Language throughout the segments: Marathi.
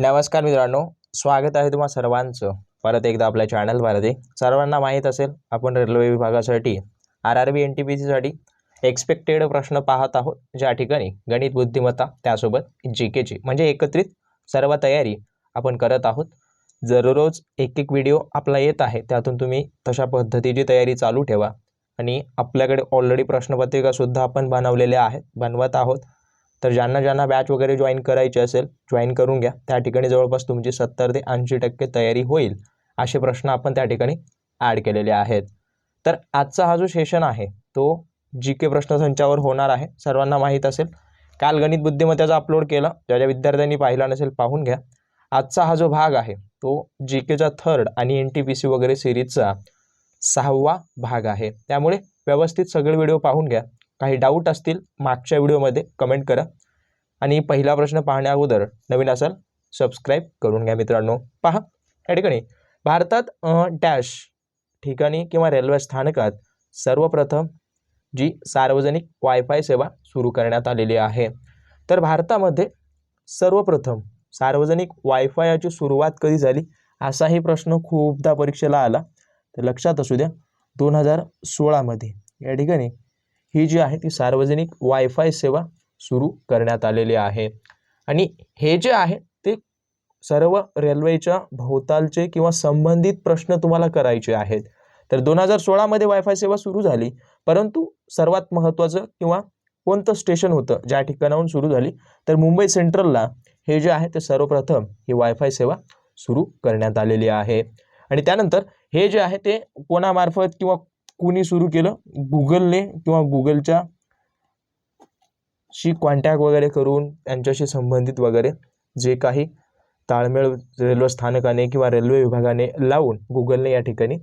नमस्कार मित्रांनो स्वागत आहे तुम्हा सर्वांचं. परत एकदा आपल्या चॅनलवरती. सर्वांना माहीत असेल आपण रेल्वे विभागासाठी R R B N T P सीसाठी एक्सपेक्टेड प्रश्न पाहत आहोत. ज्या ठिकाणी गणित बुद्धिमत्ता त्यासोबत जी केची म्हणजे एकत्रित सर्व तयारी आपण करत आहोत. दररोज एक एक व्हिडिओ आपला येत आहे. त्यातून तुम्ही तशा पद्धतीची तयारी चालू ठेवा. आणि आपल्याकडे ऑलरेडी प्रश्नपत्रिकासुद्धा आपण बनवलेल्या आहेत बनवत आहोत. तर ज्यांना ज्यांना बॅच वगैरे जॉईन करायची असेल जॉईन करून घ्या. त्या ठिकाणी जवळपास तुमची सत्तर ते ऐंशी टक्के तयारी होईल असे प्रश्न आपण त्या ठिकाणी ॲड केलेले आहेत. तर आजचा हा जो सेशन आहे तो जी के प्रश्नसंचावर होणार आहे. सर्वांना माहीत असेल. काल गणित बुद्धिमत्तेचा अपलोड केला. ज्या ज्या विद्यार्थ्यांनी पाहिला नसेल पाहून घ्या. आजचा हा जो भाग आहे तो जी केचा थर्ड आणि एन टी पी सी वगैरे सिरीजचा सहावा भाग आहे. त्यामुळे व्यवस्थित सगळे व्हिडिओ पाहून घ्या. काही डाऊट असतील मागच्या व्हिडिओमध्ये कमेंट करा. आणि पहिला प्रश्न पाहण्या अगोदर नवीन असाल सबस्क्राईब करून घ्या मित्रांनो. पहा या ठिकाणी भारतात डॅश ठिकाणी किंवा रेल्वे स्थानकात सर्वप्रथम जी सार्वजनिक वायफाय सेवा सुरू करण्यात आलेली आहे. तर भारतामध्ये सर्वप्रथम सार्वजनिक वायफायची सुरुवात कधी झाली असाही प्रश्न खूपदा परीक्षेला आला. तर लक्षात असू द्या दोन हजार सोळामध्ये या ठिकाणी ही जी आहे ती सार्वजनिक वायफाय सेवा सुरू करण्यात आलेले आहे. आणि हे जे आहे ते सर्व रेल्वेच्या भोवतालचे किंवा संबंधित प्रश्न तुम्हाला करायचे आहेत. तर दोन हजार सोळामध्ये वायफाय सेवा सुरू झाली परंतु सर्वात महत्त्वाचं किंवा कोणतं स्टेशन होतं ज्या ठिकाणाहून सुरू झाली तर मुंबई सेंट्रलला हे जे आहे ते सर्वप्रथम ही वायफाय सेवा सुरू करण्यात आलेली आहे. आणि त्यानंतर हे जे आहे ते कोणामार्फत किंवा कुणी सुरू केलं? गुगलने किंवा गुगलच्या शी कॉन्टॅक्ट वगैरे करून त्यांच्याशी संबंधित वगैरे जे काही ताळमेळ रेल्वे स्थानकाने किंवा रेल्वे विभागाने लावून गुगलने या ठिकाणी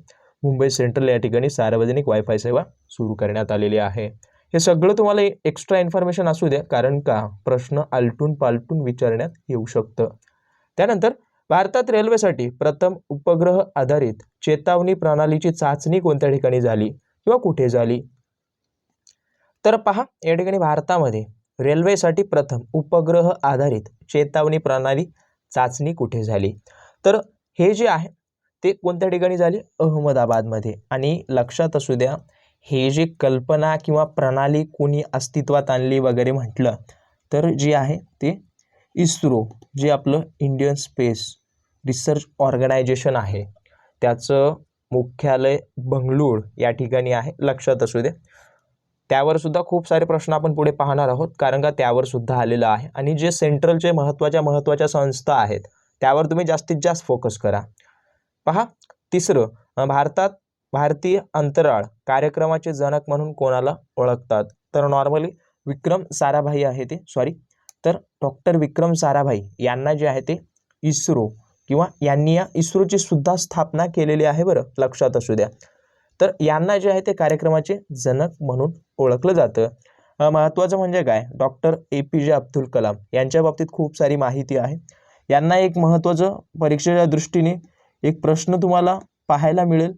मुंबई सेंट्रल या ठिकाणी सार्वजनिक वायफाय सेवा सुरू करण्यात आलेली आहे. हे सगळं तुम्हाला एक्स्ट्रा इन्फॉर्मेशन असू द्या कारण का? प्रश्न आलटून पालटून विचारण्यात येऊ शकतं. त्यानंतर भारतात रेल्वेसाठी प्रथम उपग्रह आधारित चेतावणी प्रणालीची चाचणी कोणत्या ठिकाणी झाली किंवा कुठे झाली? तर पहा या ठिकाणी भारतामध्ये रेल्वेसाठी प्रथम उपग्रह आधारित चेतावणी प्रणाली चाचणी कुठे झाली? तर हे जे आहे ते कोणत्या ठिकाणी झाली? अहमदाबादमध्ये. आणि लक्षात असू द्या हे जे कल्पना किंवा प्रणाली कोणी अस्तित्वात आणली वगैरे म्हटलं तर जी आहे ते इस्रो जे आपलं इंडियन स्पेस रिसर्च ऑर्गनायझेशन आहे. त्याचं मुख्यालय बंगळूर या ठिकाणी आहे लक्षात असू द्या त्यावर सुद्धा खूप सारे प्रश्न आपण पुढे पाहणार आहोत कारण का त्यावर सुद्धा आलेलं आहे. आणि जे सेंट्रलचे महत्त्वाच्या महत्त्वाच्या संस्था आहेत त्यावर तुम्ही जास्तीत जास्त फोकस करा. पहा तिसरं भारतात भारतीय अंतराळ कार्यक्रमाचे जनक म्हणून कोणाला ओळखतात? तर नॉर्मली विक्रम साराभाई आहे ते सॉरी तर डॉक्टर विक्रम साराभाई यांना जे आहे ते इस्रो किंवा यांनी या इस्रोची सुद्धा स्थापना केलेली आहे बरं लक्षात असू द्या. तर यांना जे आहे ते कार्यक्रमाचे जनक म्हणून ओळखलं जातं. महत्त्वाचं म्हणजे काय? डॉक्टर ए पी जे अब्दुल कलाम यांच्या बाबतीत खूप सारी माहिती आहे. यांना एक महत्त्वाचं परीक्षेच्या दृष्टीने एक प्रश्न तुम्हाला पाहायला मिळेल.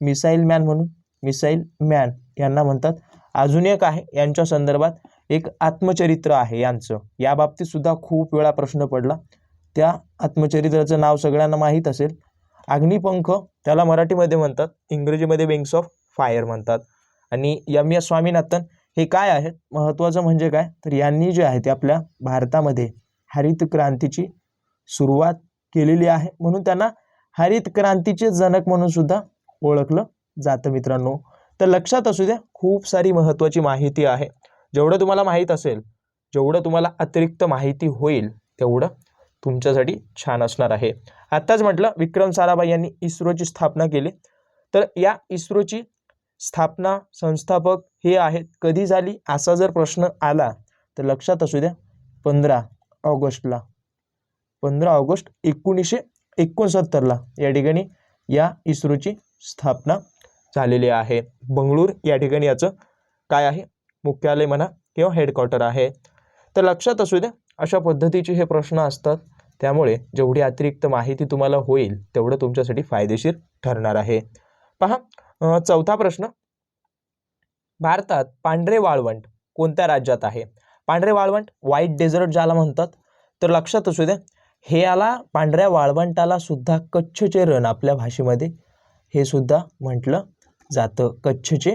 मिसाईल मॅन म्हणून. मिसाईल मॅन यांना म्हणतात. अजून एक आहे यांच्या संदर्भात एक आत्मचरित्र आहे यांचं. या बाबतीत सुद्धा खूप वेळा प्रश्न पडला. त्या आत्मचरित्राचं नाव सगळ्यांना माहीत असेल. अग्निपंख त्याला मराठीमध्ये म्हणतात इंग्रजीमध्ये विंग्स ऑफ फायर म्हणतात. आणि यम एस स्वामीनाथन हे काय आहेत? महत्त्वाचं म्हणजे काय? तर यांनी जे आहे ते आपल्या भारतामध्ये हरित क्रांतीची सुरुवात केलेली आहे. म्हणून त्यांना हरित क्रांतीचे जनक म्हणून सुद्धा ओळखलं जातं मित्रांनो. तर लक्षात असू द्या खूप सारी महत्त्वाची माहिती आहे. जेवढं तुम्हाला माहीत असेल जेवढं तुम्हाला अतिरिक्त माहिती होईल तेवढं तुमच्यासाठी छान असणार आहे. आत्ताच म्हटलं विक्रम साराभाई यांनी इस्रोची स्थापना केली. तर या इस्रोची स्थापना संस्थापक हे आहेत. कधी झाली? असा जर प्रश्न आला तर लक्षात असू द्या. पंधरा ऑगस्टला. पंधरा ऑगस्ट एकोणीसशे एकोणसत्तरला या ठिकाणी या इस्रोची स्थापना झालेली आहे. बंगळूर या ठिकाणी याचं काय आहे? मुख्यालय म्हणा किंवा हेडक्वार्टर आहे. तर लक्षात असू द्या अशा पद्धतीचे हे प्रश्न असतात. त्यामुळे जेवढी अतिरिक्त माहिती तुम्हाला होईल तेवढं तुमच्यासाठी फायदेशीर ठरणार आहे. पहा चौथा प्रश्न. भारतात पांढरे वाळवंट कोणत्या राज्यात आहे? पांढरे वाळवंट व्हाईट डेझर्ट ज्याला म्हणतात. तर लक्षात असू द्या हे याला पांढऱ्या वाळवंटाला सुद्धा कच्छचे रण आपल्या भाषेमध्ये हे सुद्धा म्हटलं जातं. कच्छचे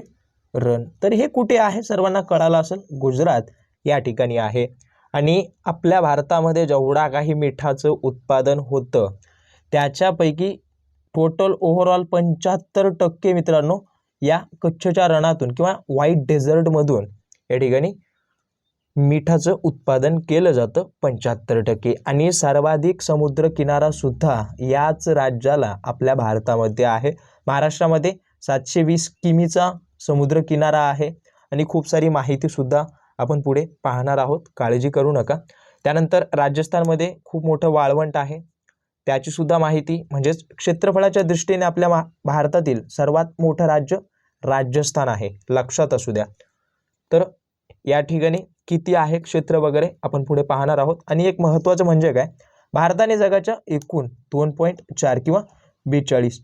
रण. तर हे कुठे आहे? सर्वांना कळालं असेल गुजरात या ठिकाणी आहे. आणि आपल्या भारतामध्ये जेवढा काही मिठाचं उत्पादन होतं त्याच्यापैकी टोटल ओव्हरऑल पंच्याहत्तर टक्के मित्रांनो या कच्छच्या रणातून किंवा व्हाईट डेझर्टमधून या ठिकाणी मिठाचं उत्पादन केलं जातं पंच्याहत्तर टक्के. आणि सर्वाधिक समुद्र किनारासुद्धा याच राज्याला आपल्या भारतामध्ये आहे. महाराष्ट्रामध्ये सातशे वीस किमीचा समुद्र किनारा आहे. आणि खूप सारी माहितीसुद्धा आपण पुढे पाहणार आहोत. काळजी करू नका. त्यानंतर राजस्थानमध्ये खूप मोठं वाळवंट आहे. त्याचीसुद्धा माहिती म्हणजेच क्षेत्रफळाच्या दृष्टीने आपल्या मा भारतातील सर्वात मोठं राज्य राजस्थान आहे लक्षात असू द्या. तर या ठिकाणी किती आहे क्षेत्र वगैरे आपण पुढे पाहणार आहोत. आणि एक महत्त्वाचं म्हणजे काय? भारताने जगाच्या एकूण दोन पॉईंट चार किंवा बेचाळीस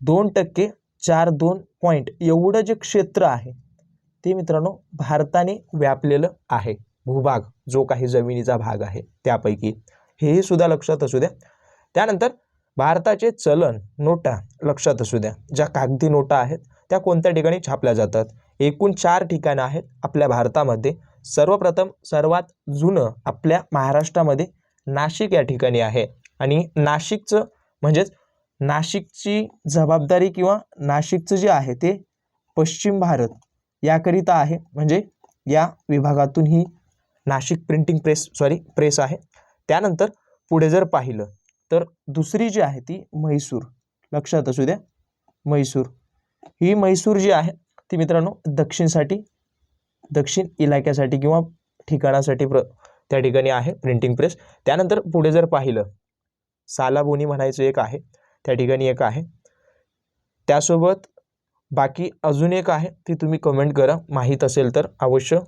दोन टक्के चार दोन पॉईंट एवढं जे क्षेत्र आहे ते मित्रांनो भारताने व्यापलेलं आहे. भूभाग जो काही जमिनीचा भाग आहे त्यापैकी. हेही सुद्धा लक्षात असू द्या. त्यानंतर भारताचे चलन नोटा लक्षात असू द्या. ज्या कागदी नोटा आहेत त्या कोणत्या ठिकाणी छापल्या जातात? एकूण चार ठिकाणं आहेत आपल्या भारतामध्ये. सर्वप्रथम सर्वात जुनं आपल्या महाराष्ट्रामध्ये नाशिक या ठिकाणी आहे. आणि नाशिकचं म्हणजेच नाशिकची जबाबदारी किंवा नाशिकचं जे आहे ते पश्चिम भारत याकरिता आहे. म्हणजे या विभागातून ही Nashik printing press sorry press आहे. त्यानंतर पुढे जर पाहिलं तर दुसरी जी आहे ती म्हैसूर. लक्षात असू द्या म्हैसूर. ही म्हैसूर जी आहे ती मित्रांनो दक्षिणसाठी दक्षिण इलाक्यासाठी किंवा ठिकाणासाठी प्र त्या ठिकाणी आहे प्रिंटिंग प्रेस त्यानंतर पुढे जर पाहिलं सालाबोनी म्हणायचं एक आहे त्या ठिकाणी एक आहे. त्यासोबत बाकी अजून एक आहे ती तुम्ही कमेंट करा माहीत असेल तर अवश्य.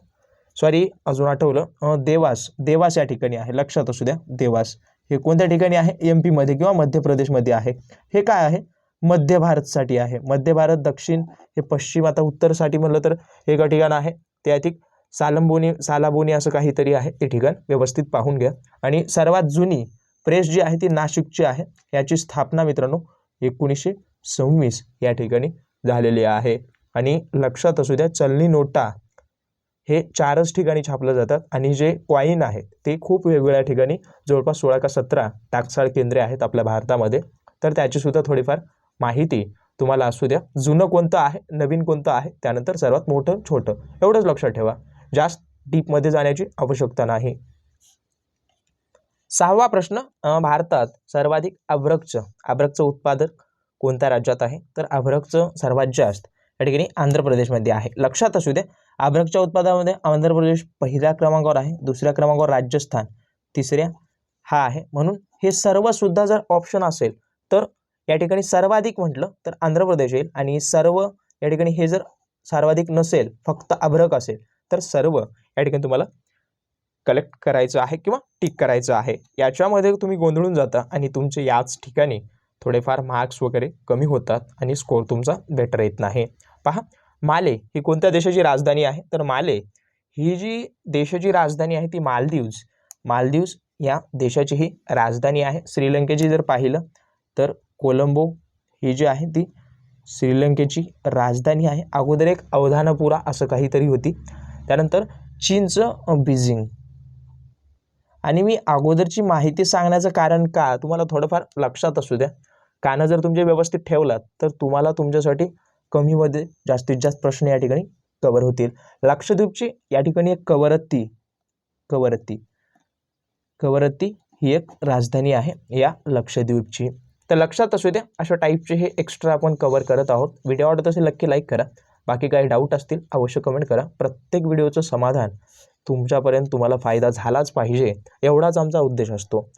सॉरी अजून आठवलं देवास. देवास या ठिकाणी आहे लक्षात असू द्या देवास. हे कोणत्या ठिकाणी आहे? एम पीमध्ये किंवा मध्य प्रदेशमध्ये आहे. हे काय आहे? मध्य भारतसाठी आहे. मध्य भारत दक्षिण हे पश्चिम आता उत्तरसाठी म्हणलं तर हे एक ठिकाण आहे. ते अधिक सालंबोनी सालाबोनी असं काहीतरी आहे. ते ठिकाण व्यवस्थित पाहून घ्या. आणि सर्वात जुनी प्रेस जी आहे ती नाशिकची आहे. याची स्थापना मित्रांनो एकोणीसशे सव्वीस या ठिकाणी झालेली आहे. आणि लक्षात असू द्या चलनी नोटा हे चारच ठिकाणी छापलं जातात आणि जे कॉईन आहेत ते खूप वेगवेगळ्या ठिकाणी जवळपास सोळा का सतरा टाकसाळ केंद्रे आहेत आपल्या भारतामध्ये. तर त्याचीसुद्धा थोडीफार माहिती तुम्हाला असू द्या. जुनं कोणतं आहे नवीन कोणतं आहे त्यानंतर सर्वात मोठं छोटं एवढंच लक्षात ठेवा. जास्त डीपमध्ये जाण्याची आवश्यकता नाही. सहावा प्रश्न भारतात सर्वाधिक अभ्रकचं अभ्रकचं उत्पादक कोणत्या राज्यात आहे? तर अभ्रकचं सर्वात जास्त या ठिकाणी आंध्र प्रदेशमध्ये आहे. लक्षात असू द्या आभ्रकच्या उत्पादनामध्ये आंध्र प्रदेश पहिल्या क्रमांकावर आहे दुसऱ्या क्रमांकावर राजस्थान तिसऱ्या हा आहे. म्हणून हे सर्वसुद्धा जर ऑप्शन असेल तर या ठिकाणी सर्वाधिक म्हटलं तर आंध्र प्रदेश येईल. आणि सर्व या ठिकाणी हे जर सर्वाधिक नसेल फक्त अभ्रक असेल तर सर्व या ठिकाणी तुम्हाला कलेक्ट करायचं आहे किंवा टिक करायचं आहे. याच्यामध्ये तुम्ही गोंधळून जाता आणि तुमचे याच ठिकाणी थोडेफार मार्क्स वगैरे कमी होतात आणि स्कोर तुमचा बेटर येत नाही. पहा माले ही कोणत्या देशाची राजधानी आहे? तर माले ही जी देशाची राजधानी आहे ती मालदीव्स मालदीव्स या देशाची ही राजधानी आहे. श्रीलंकेची जर पाहिलं तर कोलंबो ही जी आहे ती श्रीलंकेची राजधानी आहे. अगोदर एक अवधानपुरा असं काहीतरी होती. त्यानंतर चीनचं बीजिंग. आणि मी अगोदरची माहिती सांगण्याचं कारण का? तुम्हाला थोडंफार लक्षात असू द्या. कानं जर तुमचे व्यवस्थित ठेवलात तर तुम्हाला तुमच्यासाठी कमीमध्ये जास्तीत जास्त प्रश्न या ठिकाणी कवर होतील. लक्षद्वीपची या ठिकाणी एक कवरत्ती कवरत्ती कवरत्ती ही एक राजधानी आहे या लक्षद्वीपची. तर लक्षात असू द्या अशा टाईपचे हे एक्स्ट्रा आपण कवर करत आहोत. व्हिडिओ आवडत असेल नक्की लाईक करा. बाकी काही डाऊट असतील अवश्य कमेंट करा. प्रत्येक व्हिडिओचं समाधान तुमच्यापर्यंत तुम्हाला फायदा झालाच पाहिजे एवढाच आमचा उद्देश असतो.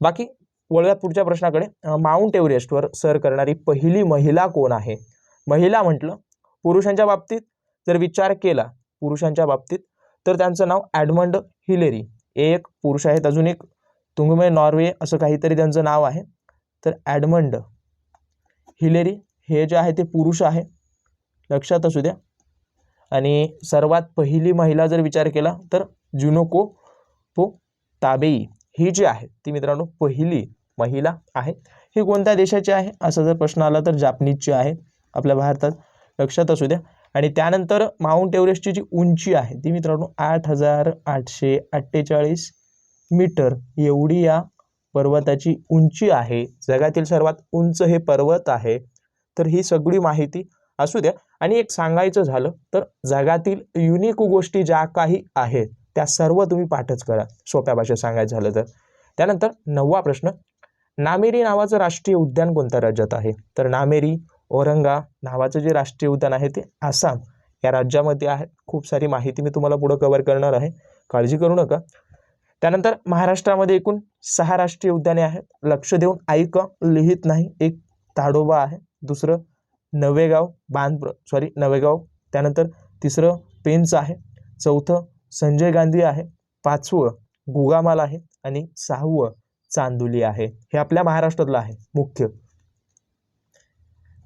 बाकी वळूयात पुढच्या प्रश्नाकडे माउंट एव्हरेस्टवर सर करणारी पहिली महिला कोण आहे? महिला म्हटलं पुरुषांच्या बाबतीत जर विचार केला पुरुषांच्या बाबतीत तर त्यांचं नाव ॲडमंड हिलेरी. एक पुरुष आहेत अजून एक तुंगमे नॉर्वे असं काहीतरी त्यांचं नाव आहे. तर ॲडमंड हिलेरी हे जे आहे ते पुरुष आहे. लक्षात असू द्या. आणि सर्वात पहिली महिला जर विचार केला तर जुनोको पो ताबेई ही जी आहे ती मित्रांनो पहिली महिला आहे. ही कोणत्या देशाची आहे? असा जर प्रश्न आला तर जापनीजची आहे. आपल्या भारतात लक्षात असू द्या. आणि त्यानंतर माउंट एव्हरेस्टची जी उंची आहे ती मित्रांनो आठ हजार आठशे अठ्ठेचाळीस मीटर एवढी या पर्वताची उंची आहे. जगातील सर्वात उंच हे पर्वत आहे. तर ही सगळी माहिती असू द्या. आणि एक सांगायचं झालं तर जगातील युनिक गोष्टी ज्या काही आहेत त्या सर्व तुम्ही पाठच करा. सोप्या भाषेत सांगायचं झालं तर. त्यानंतर नववा प्रश्न नामेरी नावाचं राष्ट्रीय उद्यान कोणत्या राज्यात आहे? तर नामेरी औरंगा नावाचं जे राष्ट्रीय उद्यान आहे ते आसाम या राज्यामध्ये आहे. खूप सारी माहिती मी तुम्हाला पुढं कवर करणार आहे. काळजी करू नका. त्यानंतर महाराष्ट्रामध्ये एकूण सहा राष्ट्रीय उद्याने आहेत. लक्ष देऊन ऐक लिहित नाही. एक ताडोबा आहे. दुसरं नवेगाव बांधप्र सॉरी नवेगाव. त्यानंतर तिसरं पेंच आहे. चौथं संजय गांधी आहे. पाचवं गुगामाल आहे. आणि सहावं चांदोली आहे. हे आपल्या महाराष्ट्रातलं आहे. मुख्य.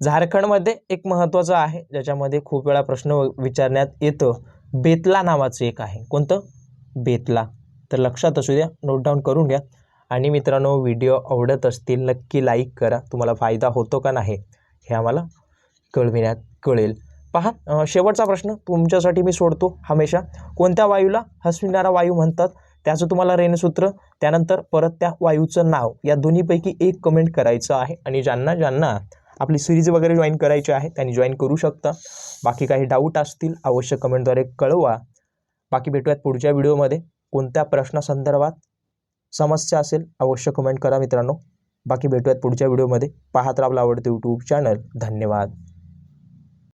झारखंडमध्ये एक महत्त्वाचं आहे ज्याच्यामध्ये खूप वेळा प्रश्न विचारण्यात येतं. बेतला नावाचं एक आहे. कोणतं? बेतला. तर लक्षात असू द्या नोट डाऊन करून घ्या. आणि मित्रांनो व्हिडिओ आवडत असतील नक्की लाईक करा. तुम्हाला फायदा होतो का नाही हे आम्हाला कळविण्यात कळेल. पहा शेवटचा प्रश्न. तुमच्यासाठी मी सोडतो हमेशा. कोणत्या वायूला हसविणारा वायू म्हणतात? त्याचं तुम्हाला रेणसूत्र त्यानंतर परत त्या वायूचं नाव. या दोन्हीपैकी एक कमेंट करायचं आहे. आणि ज्यांना ज्यांना आपली सिरीज वगैरे जॉईन करायची आहे त्यांनी जॉईन करू शकता. बाकी काही डाऊट असतील अवश्य कमेंटद्वारे कळवा. बाकी भेटूयात पुढच्या व्हिडिओमध्ये कोणत्या प्रश्नासंदर्भात समस्या असेल अवश्य कमेंट करा मित्रांनो. बाकी भेटूयात पुढच्या व्हिडिओमध्ये पाहत राहा आवडतं यूट्यूब चॅनल धन्यवाद.